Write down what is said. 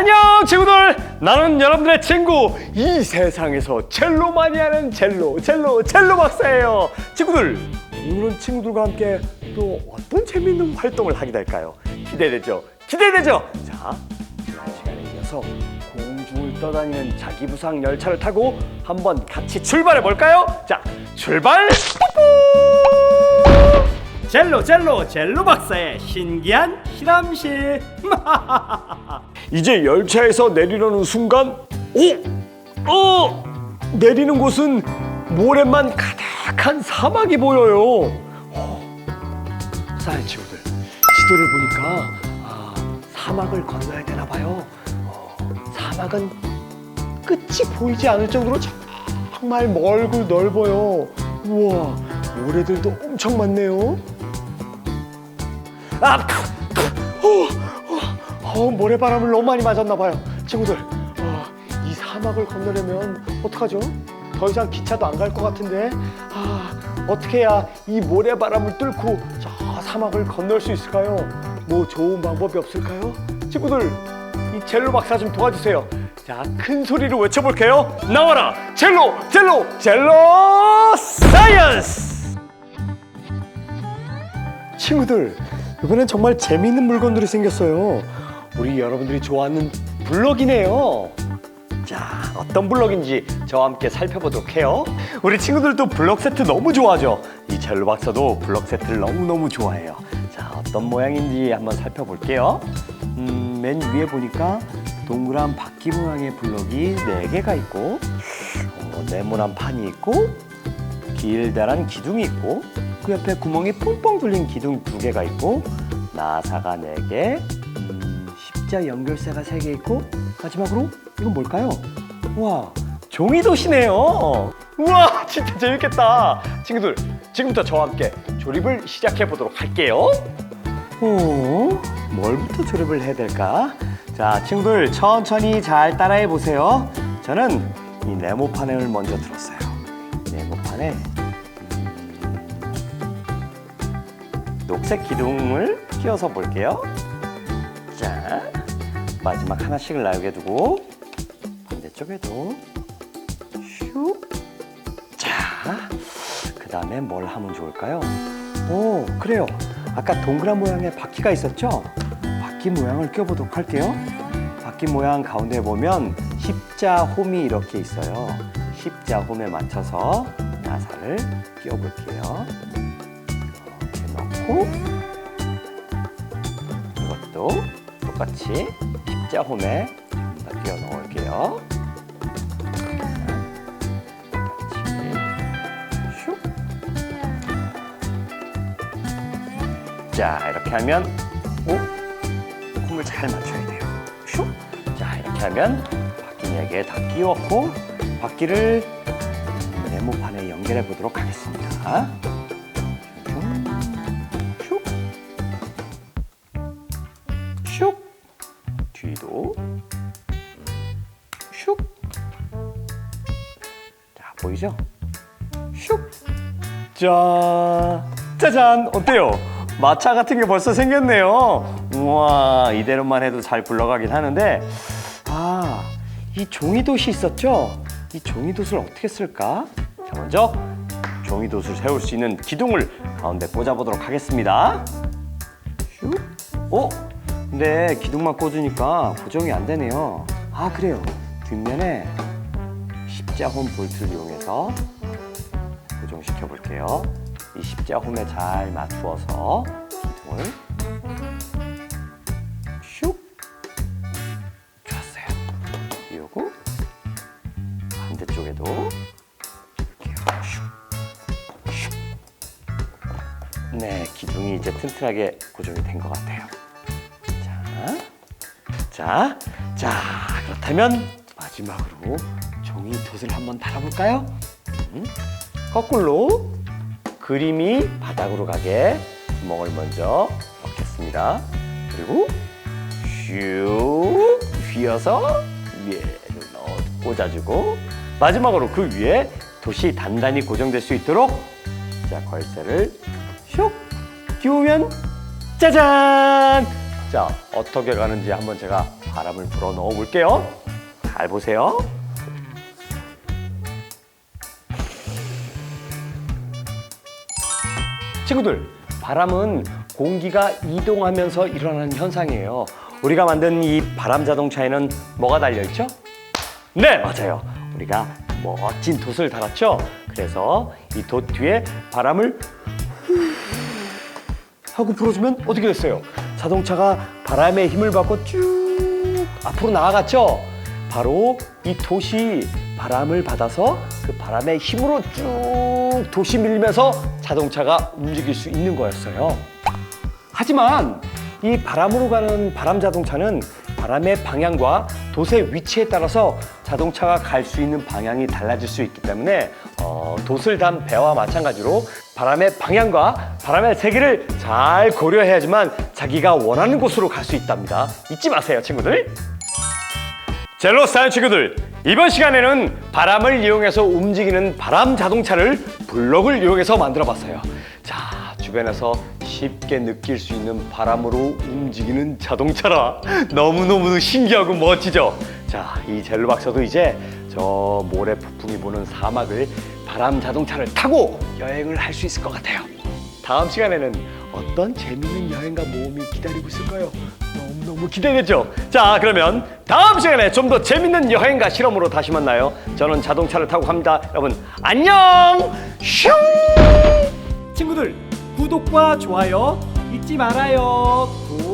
안녕 친구들. 나는 여러분들의 친구. 이 세상에서 첼로 많이 하는 첼로 첼로 첼로 박사예요. 친구들 오늘은 친구들과 함께 또 어떤 재밌는 활동을 하게 될까요? 기대되죠? 기대되죠? 자 지난 시간에 이어서 공중을 떠다니는 자기부상 열차를 타고 한번 같이 출발해 볼까요? 자 출발! 젤로 젤로 젤로 박사의 신기한 실험실 이제 열차에서 내리려는 순간 오! 어! 내리는 곳은 모래만 가득한 사막이 보여요. 어, 사회 친구들 지도를 보니까 아, 사막을 건너야 되나 봐요. 어, 사막은 끝이 보이지 않을 정도로 정말 멀고 넓어요. 우와 모래들도 엄청 많네요. 아, 어, 어, 어, 모래바람을 너무 많이 맞았나 봐요. 친구들, 어, 이 사막을 건너려면 어떡하죠? 더 이상 기차도 안 갈 것 같은데, 아, 어떻게 해야 이 모래바람을 뚫고 저 사막을 건널 수 있을까요? 뭐 좋은 방법이 없을까요? 친구들, 이 젤로 박사 좀 도와주세요. 자, 큰 소리로 외쳐볼게요. 나와라, 젤로, 젤로, 젤로 사이언스! 친구들 이번엔 정말 재미있는 물건들이 생겼어요 우리 여러분들이 좋아하는 블럭이네요. 자 어떤 블럭인지 저와 함께 살펴보도록 해요. 우리 친구들도 블럭 세트 너무 좋아하죠? 이 젤로 박사도 블럭 세트를 너무너무 좋아해요. 자 어떤 모양인지 한번 살펴볼게요. 음, 맨 위에 보니까 동그란 바퀴 모양의 블럭이 4개가 있고 어, 네모난 판이 있고 길다란 기둥이 있고 그 옆에 구멍이 뻥뻥 뚫린 기둥 두 개가 있고 나사가 네 개, 음, 십자 연결쇠가 세 개 있고 마지막으로 이건 뭘까요? 우와 종이 도시네요. 우와 진짜 재밌겠다. 친구들 지금부터 저와 함께 조립을 시작해 보도록 할게요. 어, 뭘부터 조립을 해야 될까? 자, 친구들 천천히 잘 따라해 보세요. 저는 이 네모판을 먼저 들었어요. 네모판에 녹색 기둥을 끼워서 볼게요. 자, 마지막 하나씩을 나오게 두고 반대쪽에도 슉. 자, 그 다음에 뭘 하면 좋을까요? 오, 그래요. 아까 동그란 모양의 바퀴가 있었죠? 바퀴 모양을 껴보도록 할게요. 바퀴 모양 가운데 보면 십자 홈이 이렇게 있어요. 십자 홈에 맞춰서 나사를 끼워볼게요. 이렇게 넣고 이것도 똑같이 십자 홈에 다 끼워 넣을게요. 자 이렇게 하면 오 홈을 잘 맞춰야 돼요. 슉. 자 이렇게 하면 바퀴 4개 다 끼웠고 바퀴를 네모판에 연결해 보도록 하겠습니다. 보이죠? 슉. 자, 짜잔, 어때요? 마차 같은 게 벌써 생겼네요. 우와, 이대로만 해도 잘 굴러가긴 하는데, 아, 이 종이돛이 있었죠? 이 종이돛을 어떻게 쓸까? 자, 먼저 종이돛을 세울 수 있는 기둥을 가운데 꽂아보도록 하겠습니다. 슉. 어? 근데 기둥만 꽂으니까 고정이 안 되네요. 아, 그래요. 뒷면에 십자 홈 볼트를 이용해서 고정시켜 볼게요. 이 십자 홈에 잘 맞추어서 기둥을 슉 좋았어요. 이러고 반대쪽에도 슉 슉. 네, 기둥이 이제 튼튼하게 고정이 된 것 같아요. 자, 자, 자, 그렇다면 마지막으로 종이 돛을 한번 달아볼까요? 음, 거꾸로 그림이 바닥으로 가게 구멍을 먼저 넣겠습니다. 그리고 슉 휘어서 위에 넣어 꽂아주고 마지막으로 그 위에 돛이 단단히 고정될 수 있도록 자 걸쇠를 슉 끼우면 짜잔 자, 어떻게 가는지 한번 제가 바람을 불어 넣어 볼게요. 잘 보세요. 친구들, 바람은 공기가 이동하면서 일어나는 현상이에요. 우리가 만든 이 바람 자동차에는 뭐가 달려 있죠? 네, 맞아요. 우리가 멋진 돛을 달았죠. 그래서 이 돛 뒤에 바람을 하고 불어주면 어떻게 됐어요? 자동차가 바람의 힘을 받고 쭉 앞으로 나아갔죠? 바로 이 돛이 바람을 받아서 그 바람의 힘으로 쭉 돛이 밀면서 자동차가 움직일 수 있는 거였어요. 하지만 이 바람으로 가는 바람 자동차는 바람의 방향과 돛의 위치에 따라서 자동차가 갈 수 있는 방향이 달라질 수 있기 때문에 어, 돛을 단 배와 마찬가지로 바람의 방향과 바람의 세기를 잘 고려해야지만 자기가 원하는 곳으로 갈 수 있답니다. 잊지 마세요, 친구들. 젤로 스타일 친구들 이번 시간에는 바람을 이용해서 움직이는 바람 자동차를 블럭을 이용해서 만들어 봤어요. 자 주변에서 쉽게 느낄 수 있는 바람으로 움직이는 자동차라 너무너무 신기하고 멋지죠? 자이 젤로 박사도 이제 저 모래 폭풍이 부는 사막을 바람 자동차를 타고 여행을 할 수 있을 것 같아요. 다음 시간에는 어떤 재밌는 여행과 모험이 기다리고 있을까요? 너무너무 기대되죠? 자, 그러면 다음 시간에 좀 더 재밌는 여행과 실험으로 다시 만나요. 저는 자동차를 타고 갑니다. 여러분, 안녕! 슝! 친구들, 구독과 좋아요 잊지 말아요. 구